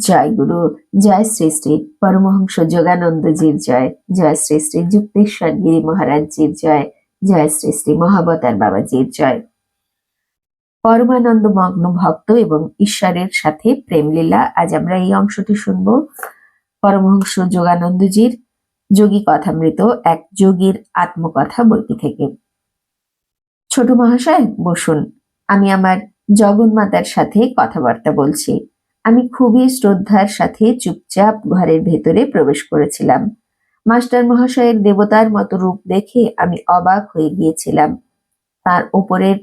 জয় গুরু, জয় শ্রী শ্রী পরমহংস যোগানন্দজির জয় জয় শ্রী শ্রী যুক্তেশ্বর গিরি মহারাজজির জয় জয় শ্রী শ্রী মহাবতার বাবাজির জয়। পরমানন্দ মগ্ন ভক্ত এবং ঈশ্বরের সাথে প্রেম লীলা আজ আমরা এই অংশটি শুনব। পরমহংস যোগানন্দজির যোগী কথামৃত, এক যোগীর আত্মকথা বইটি থেকে। ছোট মহাশয়, বসুন, আমি আমার জগন্মাতার সাথে কথাবার্তা বলছি। আমি খুবই শ্রদ্ধার সাথে চুপচাপ ঘরের ভেতরে প্রবেশ করেছিলাম। মাস্টার মহাশয়ের দেবতার মতো রূপ দেখে আমি অবাক হয়ে গিয়েছিলাম। তার ওপরের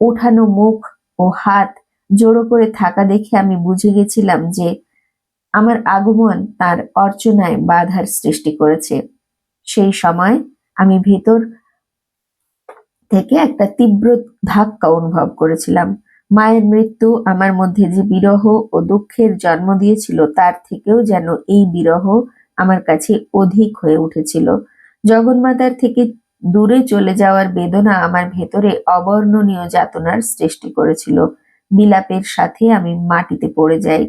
ওঠানো মুখ ও হাত জোড়ো করে থাকা দেখে আমি বুঝে গেছিলাম যে আমার আগমন তার অর্চনায় বাধার সৃষ্টি করেছে। সেই সময় আমি ভেতর থেকে একটা তীব্র ধাক্কা অনুভব করেছিলাম। মায়ের মৃত্যু আমার মধ্যে যে বিরহ ও দুঃখের জন্ম দিয়েছিল, তার থেকেও যেন এই বিরহ আমার কাছে অধিক হয়ে উঠেছিল। জগন্মাতার থেকে দূরে চলে যাওয়ার বেদনা আমার ভেতরে অবর্ণনীয় যাতনার সৃষ্টি করেছিল। বিলাপের সাথে আমি মাটিতে পড়ে যাই।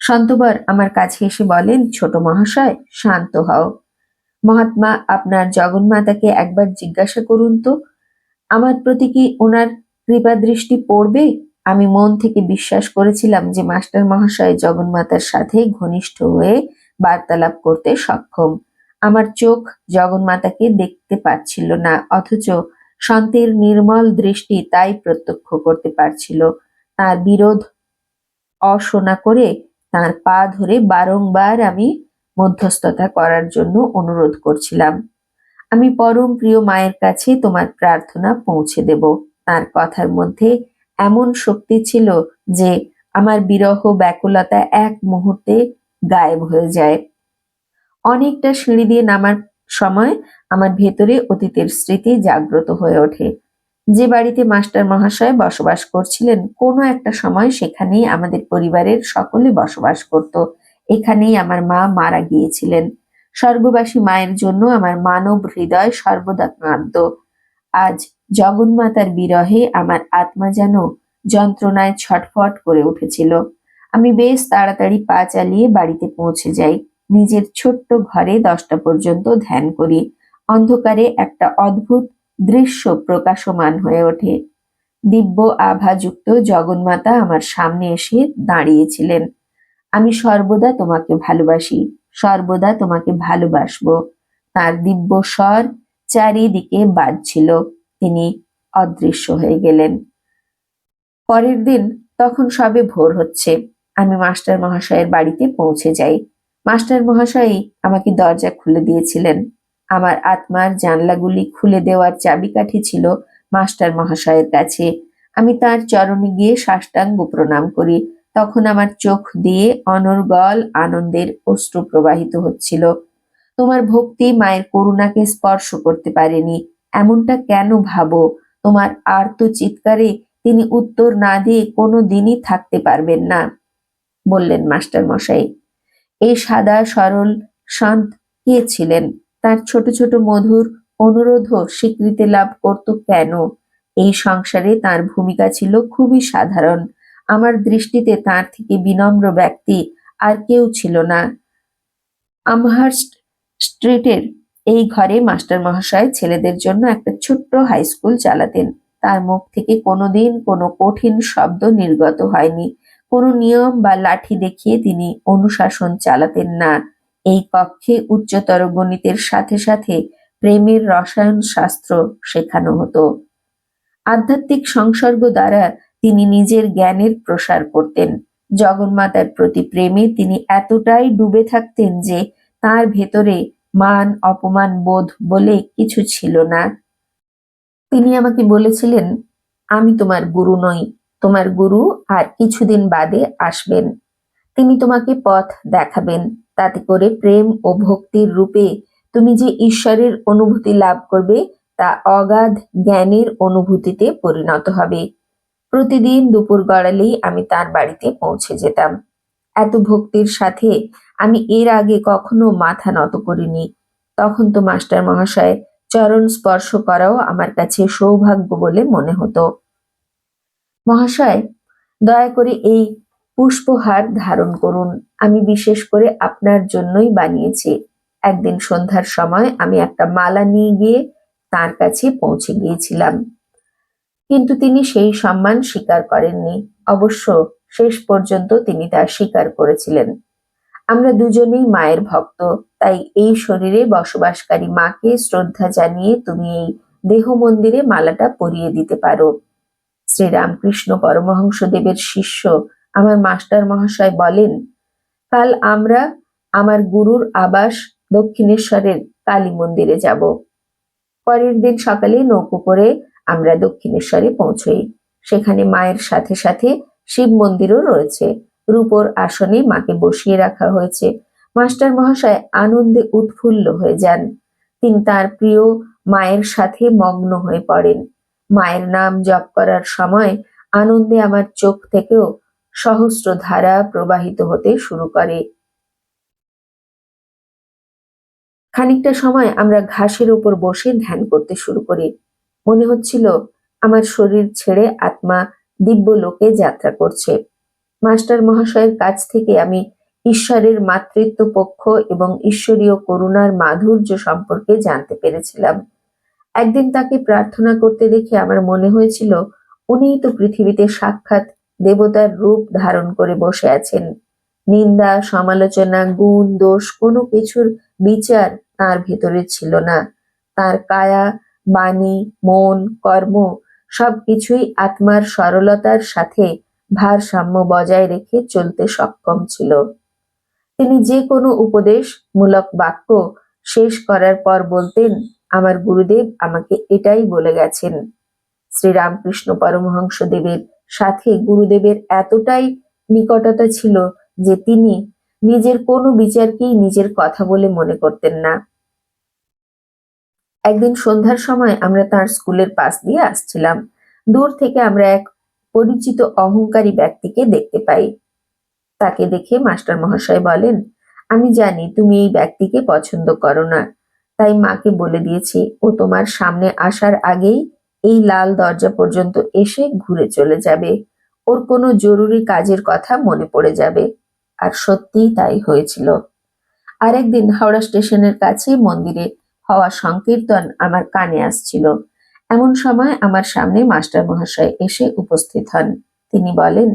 সন্তবর আমার কাছে এসে বলেন, ছোট মহাশয়, শান্ত হও। মহাত্মা, আপনার জগন্মাতাকে একবার জিজ্ঞাসা করুন তো। আমার প্রতি কি ওনার কৃপা দৃষ্টি পড়বে? আমি মন থেকে বিশ্বাস করেছিলাম যে মাস্টার মহাশয় জগন্মাতার সাথে ঘনিষ্ঠ হয়ে বার্তালাপ করতে সক্ষম। আমার চোখ জগন্মাতাকে দেখতে পাচ্ছিল না, অথচ শান্তির নির্মল দৃষ্টি তাই প্রত্যক্ষ করতে পারছিল। তার বিরোধ অশোনা করে তার পা ধরে বারংবার আমি মধ্যস্থতা করার জন্য অনুরোধ করছিলাম। আমি পরম প্রিয় মায়ের কাছে তোমার প্রার্থনা পৌঁছে দেব। তার কথার মধ্যে এমন শক্তি ছিল যে আমার বিরহ ব্যাকুলতা এক মুহূর্তে গায়েব হয়ে যায়। অনেকটা সিঁড়ি দিয়ে নামার সময় আমার ভেতরে অতীতের স্মৃতি জাগ্রত হয়ে ওঠে। যে বাড়িতে মাস্টার মহাশয় বসবাস করছিলেন, কোনো একটা সময় সেখানেই আমাদের পরিবারের সকলে বসবাস করত। এখানেই আমার মা মারা গিয়েছিলেন। স্বর্গবাসী মায়ের জন্য আমার মানব হৃদয় সর্বদা কাঁদত আজ জগন্মাতার বিরহে আমার আত্মা যেন যন্ত্রণায় ছটফট করে উঠেছিল। আমি বেশ তাড়াতাড়ি পা চালিয়ে বাড়িতে পৌঁছে যাই। নিজের ছোট্ট ঘরে দশটা পর্যন্ত ধ্যান করি। অন্ধকারে একটা অদ্ভুত দৃশ্য প্রকাশমান হয়ে ওঠে। দিব্য আভাযুক্ত জগন্মাতা আমার সামনে এসে দাঁড়িয়েছিলেন। আমি সর্বদা তোমাকে ভালোবাসি, সর্বদা তোমাকে ভালোবাসবো। তার দিব্য স্বর চারিদিকে বাজছিল। তিনি অদৃশ্য হয়ে গেলেন। পরের দিন তখন সবে ভোর হচ্ছে। আমি মাস্টার মহাশয়ের বাড়িতে পৌঁছে যাই। মাস্টার মহাশয়ই আমাকে দরজা খুলে দিয়েছিলেন। আমার আত্মার জানলাগুলি খুলে দেওয়ার চাবিকাঠি ছিল মাস্টার মহাশয়ের কাছে। আমি তার চরণে গিয়ে সাষ্টাঙ্গ প্রণাম করি। তখন আমার চোখ দিয়ে অনর্গল আনন্দের অশ্রু প্রবাহিত হচ্ছিল। তোমার ভক্তি মায়ের করুণাকে স্পর্শ করতে পারেনি। এমনটা কেন ভাবো? তোমার আর্ত চিৎকারে তিনি উত্তর না দিয়ে কোনো দিনই থাকতে পারবেন না, বললেন মাস্টার মশাই। এই সাদা, সরল, শান্ত কে ছিলেন? তার ছোট ছোট, মধুর অনুরোধও স্বীকৃতি লাভ করত কেন? এই সংসারে তার ভূমিকা ছিল খুবই সাধারণ। আমার দৃষ্টিতে তার থেকে বিনম্র ব্যক্তি আর কেউ ছিল না। আমহার্স্ট স্ট্রিটের এই ঘরে মাস্টার মহাশয় ছেলেদের জন্য একটা ছোট্ট হাই স্কুল চালাতেন। তার মুখ থেকে কোনোদিন কোনো কঠিন শব্দ নির্গত হয়নি। কোনো নিয়ম বা লাঠি দেখিয়ে তিনি অনুশাসন চালাতেন না। এই কক্ষে উচ্চতর গণিতের সাথে সাথে প্রেমের রসায়ন শাস্ত্র শেখানো হতো। আধ্যাত্মিক সংসর্গ দ্বারা তিনি নিজের জ্ঞানের প্রসার করতেন। জগন্মাতার প্রতি প্রেমে তিনি এতটাই ডুবে থাকতেন যে তার ভেতরে মান, অপমান, বোধ বলে কিছু ছিল না। তিনি আমাকে বলেছিলেন, আমি তোমার গুরু নই, তোমার গুরু আর কিছুদিন বাদে আসবেন। তিনি তোমাকে পথ দেখাবেন, তাতে করে প্রেম ও ভক্তির রূপে তুমি যে ঈশ্বরের অনুভূতি লাভ করবে, তা অগাধ জ্ঞানের অনুভূতিতে পরিণত হবে। প্রতিদিন দুপুর গড়ালেই আমি তার বাড়িতে পৌঁছে যেতাম। এত ভক্তির সাথে আমি এর আগে কখনো মাথা নত করিনি। তখন তো মাস্টার মহাশয় চরণ স্পর্শ করাও আমার কাছে সৌভাগ্য বলে মনে হতো। মহাশয়, দয়া করে এই পুষ্পহার ধারণ করুন। আমি বিশেষ করে আপনার জন্যই বানিয়েছি। একদিন সন্ধ্যার সময় আমি একটা মালা নিয়ে গিয়ে তার কাছে পৌঁছে গিয়েছিলাম। কিন্তু তিনি সেই সম্মান স্বীকার করেননি। অবশ্য শেষ পর্যন্ত তিনি তা স্বীকার করেছিলেন। আমরা দুজনেই মায়ের ভক্ত। তাই এই শরীরে বসবাসকারী মাকে শ্রদ্ধা জানিয়ে তুমি এই দেহ মন্দিরে মালাটা পরিয়ে দিতে পারো। শ্রীরামকৃষ্ণ পরমহংস দেবের শিষ্য আমার মাস্টার মহাশয় বলেন, কাল আমরা আমার গুরুর আবাস দক্ষিণেশ্বরের কালী মন্দিরে যাব। পরের দিন সকালে নৌকো করে আমরা দক্ষিণেশ্বরে পৌঁছই। সেখানে মায়ের সাথে সাথে শিব মন্দিরও রয়েছে। রূপোর আসনে মাকে বসিয়ে রাখা হয়েছে। মাস্টার মহাশয় আনন্দে উৎফুল্ল হয়ে যান। তিনি তার প্রিয় মায়ের সাথে মগ্ন হয়ে পড়েন। মায়ের নাম জপ করার সময় আনন্দে আমার চোখ থেকেও সহস্র ধারা প্রবাহিত হতে শুরু করে। খানিকটা সময় আমরা ঘাসের উপর বসে ধ্যান করতে শুরু করি। মনে হচ্ছিল, আমার শরীর ছেড়ে আত্মা দিব্য লোকে যাত্রা করছে। মাস্টার মহাশয়ের কাছ থেকে আমি ঈশ্বরের মাতৃত্ব পক্ষ এবং ঈশ্বরীয় করুণার মাধুর্য সম্পর্কে জানতে পেরেছিলাম। একদিন তাকে প্রার্থনা করতে দেখে আমার মনে হয়েছিল, উনিই তো পৃথিবীতে সাক্ষাৎ দেবতার রূপ ধারণ করে বসে আছেন। নিন্দা, সমালোচনা, গুণ, দোষ কোনো কিছুর বিচার তার ভেতরে ছিল না। তার কায়া, বাণী, মন, কর্ম সবকিছুই আত্মার সরলতার সাথে ভারসাম্য বজায় রেখে চলতে সক্ষম ছিল। তিনি যে কোনো উপদেশ মূলক বাক্য শেষ করার পর বলতেন, আমার গুরুদেব আমাকে এটাই বলে গেছেন। শ্রীরামকৃষ্ণ পরমহংস দেবের সাথে গুরুদেবের এতটাই নিকটতা ছিল যে তিনি নিজের কোনো বিচারকেই নিজের কথা বলে মনে করতেন না। একদিন সন্ধ্যার সময় আমরা তার স্কুলের পাশ দিয়ে আসছিলাম। দূর থেকে আমরা এক পরিচিত অহংকারী ব্যক্তিকে দেখতে পাই। তাকে দেখে মাস্টার মহাশয় বলেন, আমি জানি তুমি এই ব্যক্তিকে পছন্দ করো না। তাই মাকে বলে দিয়েছি, ও তোমার সামনে আসার আগেই এই লাল দরজা পর্যন্ত এসে ঘুরে চলে যাবে। ওর কোনো জরুরি কাজের কথা মনে পড়ে যাবে। আর সত্যিই তাই হয়েছিল। আরেকদিন হাওড়া স্টেশনের কাছে মন্দিরে হওয়া সংকীর্তন আমার কানে আসছিল। এমন সময় আমার সামনে মাস্টার মহাশয় এসে উপস্থিত হন। তিনি বলেন,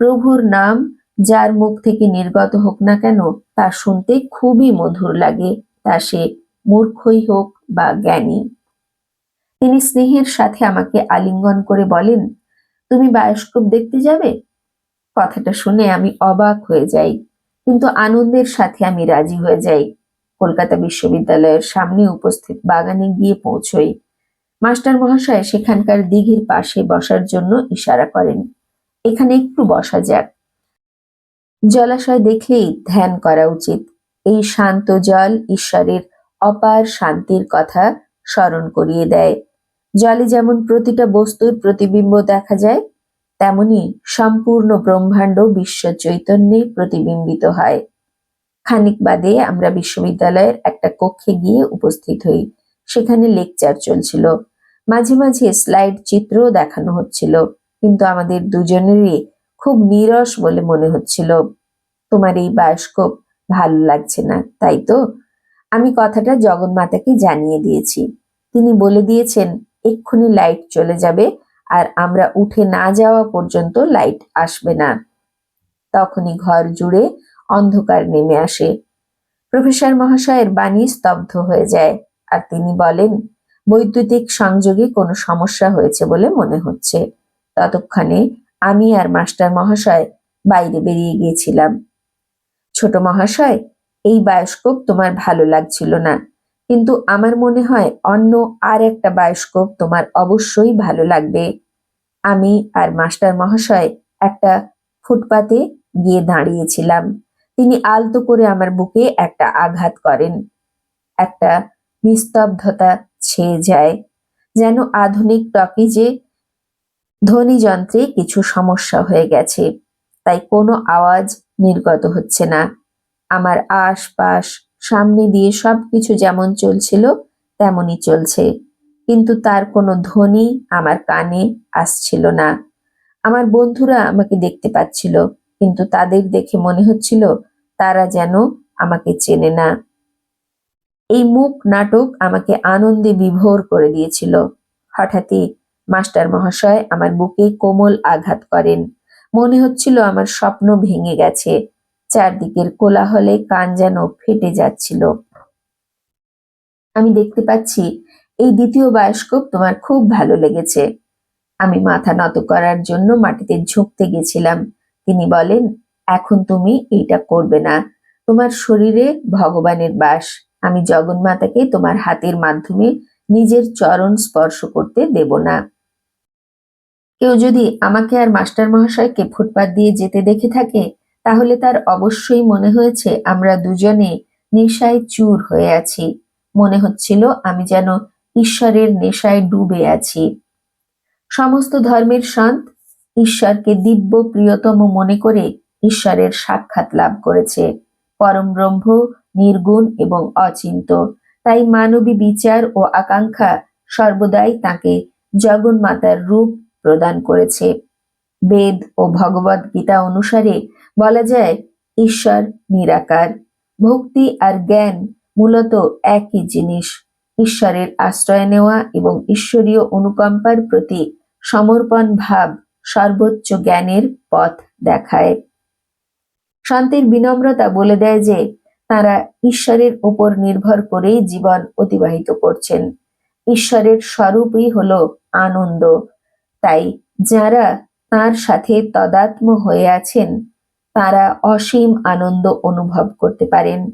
প্রভুর নাম যার মুখ থেকে নির্গত হোক না কেন, তা শুনতে খুবই মধুর লাগে, তা সে মূর্খই হোক বা জ্ঞানী। তিনি স্নেহের সাথে আমাকে আলিঙ্গন করে বলেন, তুমি বায়োস্কোপ দেখতে যাবে? কথাটা শুনে আমি অবাক হয়ে যাই, কিন্তু আনন্দের সাথে আমি রাজি হয়ে যাই। কলকাতা বিশ্ববিদ্যালয়ের সামনে উপস্থিত বাগানে গিয়ে পৌঁছই। মাস্টার মহাশয় সেখানকার দিঘির পাশে বসার জন্য ইশারা করেন। এখানে একটু বসা যাক। জলাশয় দেখলেই ধ্যান করা উচিত। এই শান্ত জল ঈশ্বরের অপার শান্তির কথা স্মরণ করিয়ে দেয়। জলে যেমন প্রতিটা বস্তুর প্রতিবিম্ব দেখা যায়, তেমনি সম্পূর্ণ ব্রহ্মাণ্ড বিশ্ব চৈতন্যে প্রতিবিম্বিত হয়। খানিক বাদে আমরা বিশ্ববিদ্যালয়ের একটা কক্ষে গিয়ে উপস্থিত হই। সেখানে লেকচার চলছিল। মাঝে মাঝে স্লাইড চিত্র দেখানো হচ্ছিল। কিন্তু আমাদের দুজনেরই খুব নিরস বলে মনে হচ্ছিল, তোমার এই বায়োস্কোপ ভালো লাগছে না, তাই তো? আমি কথাটা জগন্মাতাকে জানিয়ে দিয়েছি। তিনি বলে দিয়েছেন, এক্ষুনি লাইট চলে যাবে আর আমরা উঠে না যাওয়া পর্যন্ত লাইট আসবে না। তখনই ঘর জুড়ে অন্ধকার নেমে আসে। প্রফেসর মহাশয়ের বাণী স্তব্ধ হয়ে যায় আর তিনি বলেন বৈদ্যুতিক সংযোগে কোনো সমস্যা হয়েছে বলে মনে হচ্ছে। ততক্ষণে আমি আর মাস্টার মহাশয় বাইরে বেরিয়ে গিয়েছিলাম। ছোট মহাশয়, এই বায়োস্কোপ তোমার ভালো লাগছিল না, কিন্তু আমার মনে হয় অন্য আর একটা বায়োস্কোপ তোমার অবশ্যই ভালো লাগবে। আমি আর মাস্টার মহাশয় একটা ফুটপাতে গিয়ে দাঁড়িয়েছিলাম। তিনি আলতো করে আমার বুকে একটা আঘাত করেন। একটা নিস্তব্ধতা ছেয়ে যায়। যেন আধুনিক টকিজে ধ্বনি যন্ত্রে কিছু সমস্যা হয়ে গেছে, তাই কোনো আওয়াজ নির্গত হচ্ছে না। আমার আশপাশ, সামনে দিয়ে সবকিছু যেমন চলছিল, তেমনই চলছে। কিন্তু তার কোনো ধ্বনি আমার কানে আসছিল না। আমার বন্ধুরা আমাকে দেখতে পাচ্ছিল, কিন্তু তাদের দেখে মনে হচ্ছিল, তারা যেন আমাকে চেনে না। এই মুখ নাটক আমাকে আনন্দে বিভোর করে দিয়েছিল। হঠাৎই মাস্টার মহাশয় আমার বুকে কোমল আঘাত করেন। মনে হচ্ছিল আমার স্বপ্ন ভেঙে গেছে। চারদিকের কোলাহলে কান যেন ফেটে যাচ্ছিল। আমি দেখতে পাচ্ছি এই দ্বিতীয় বায়োস্কোপ তোমার খুব ভালো লেগেছে। আমি মাথা নত করার জন্য মাটিতে ঝুঁকতে গেছিলাম। তিনি বলেন, এখন তুমি এইটা করবে না। তোমার শরীরে ভগবানের বাস। আমি জগন্মাতাকে তোমার হাতের মাধ্যমে নিজের চরণ স্পর্শ করতে দেব না। কেউ যদি আমাকে আর মাস্টার মহাশয়কে ফুটপাত দিয়ে যেতে দেখে থাকে, তাহলে তার অবশ্যই মনে হয়েছে আমরা দুজনে নেশায় চুর হয়ে আছি। মনে হচ্ছিল আমি যেন ঈশ্বরের নেশায় ডুবে আছি। সমস্ত ধর্মের সন্ত ঈশ্বরকে দিব্য প্রিয়তম মনে করে ঈশ্বরের সাক্ষাৎ লাভ করেছে। পরম ব্রহ্ম নির্গুণ এবং অচিন্ত। তাই মানবী বিচার ও আকাঙ্ক্ষা সর্বদাই তাকে জগন্মাতার রূপ প্রদান করেছে। বেদ ও ভগবদ গীতা অনুসারে বলা যায়, ঈশ্বর নিরাকার। ভক্তি আর জ্ঞান মূলত একই জিনিস। ঈশ্বরের আশ্রয় নেওয়া এবং ঈশ্বরীয় অনুকম্পার প্রতি সমর্পণ ভাব সর্বোচ্চ জ্ঞানের পথ দেখায়। শান্তির বিনম্রতা বলে দেয় যে তারা ঈশ্বরের উপর নির্ভর করেই জীবন অতিবাহিত করছেন। ঈশ্বরের স্বরূপই হলো আনন্দ। তাই যারা তার সাথে তদাত্ম হয়ে আছেন, তারা অসীম আনন্দ অনুভব করতে পারেন।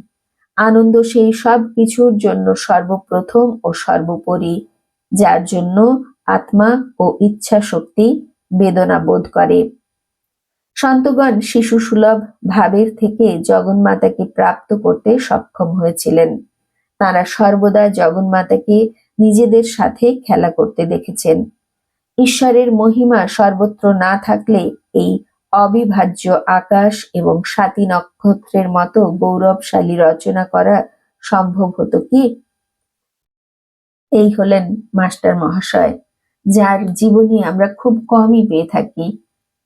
আনন্দ সেই সব কিছুর জন্য সর্বপ্রথম ও সর্বোপরি, যার জন্য আত্মা ও ইচ্ছা শক্তি বেদনা বোধ করে। সন্তগণ শিশু সুলভ ভাবের থেকে জগন্মাতাকে প্রাপ্ত করতে সক্ষম হয়েছিলেন। তারা সর্বদা জগন্মাতাকে নিজেদের সাথে খেলা করতে দেখেছেন। ঈশ্বরের মহিমা সর্বত্র না থাকলে এই অবিভাজ্য আকাশ এবং সাতী নক্ষত্রের মতো গৌরবশালী রচনা করা সম্ভব হতো কি? এই হলেন মাস্টার মহাশয়, যার জীবনী আমরা খুব কমই পেয়ে থাকি।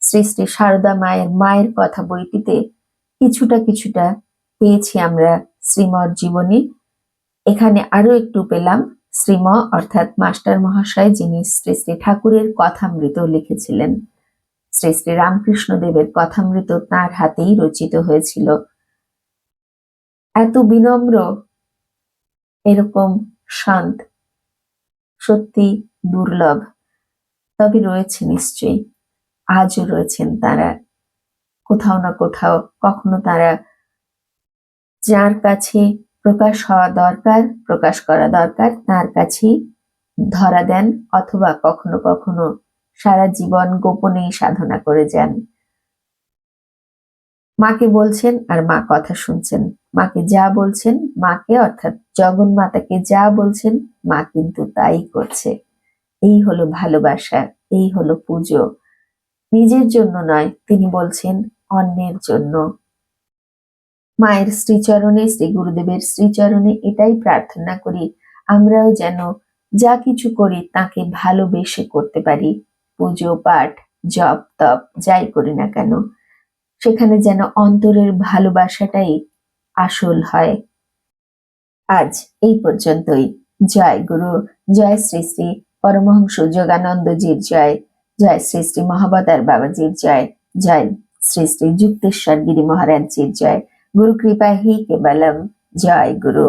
শ্রী শ্রী সারদা মায়ের মায়ের কথা বইটিতে কিছুটা কিছুটা পেয়েছি আমরা শ্রীমর জীবনী। এখানে আরও একটু পেলাম, শ্রীম অর্থাৎ মাস্টার মহাশয় যিনি শ্রী শ্রী ঠাকুরের কথামৃত লিখেছিলেন। শ্রী শ্রী রামকৃষ্ণ দেবের কথামৃত তার হাতেই রচিত হয়েছিল। এত বিনম্র, এরকম শান্ত, সত্যি দুর্লভ, তবে রয়েছে নিশ্চয়ই। আজও রয়েছেন তারা। কোথাও না কোথাও কখনো তারা যার কাছে প্রকাশ হওয়া দরকার, প্রকাশ করা দরকার, তার কাছেই ধরা দেন অথবা কখনো কখনো সারা জীবন গোপনেই সাধনা করে যান। মাকে বলছেন আর মা কথা শুনছেন। মাকে যা বলছেন মাকে, অর্থাৎ জগন মাতাকে যা বলছেন মা কিন্তু তাই করছে। এই হলো ভালোবাসা, এই হলো পুজো। নিজের জন্য নয়, তিনি বলছেন অন্যের জন্য। মায়ের শ্রীচরণে, শ্রী গুরুদেবের শ্রীচরণে এটাই প্রার্থনা করি, আমরাও যেন যা কিছু করি তাকে ভালোবেসে করতে পারি। পুজো, পাঠ, জপ, তপ, যাই করি না কেন, সেখানে যেন অন্তরের ভালোবাসাটাই আসল হয়। আজ এই পর্যন্তই। জয় গুরু, জয় শ্রী শ্রী পরমহংস যোগানন্দজির জয়। জয় শ্রী শ্রী মহাবতার বাবাজির জয় জয় শ্রী শ্রী যুক্তেশ্বর গিরি মহারাজজির জয়। গুরু কৃপা হি কেবলম জয় গুরু।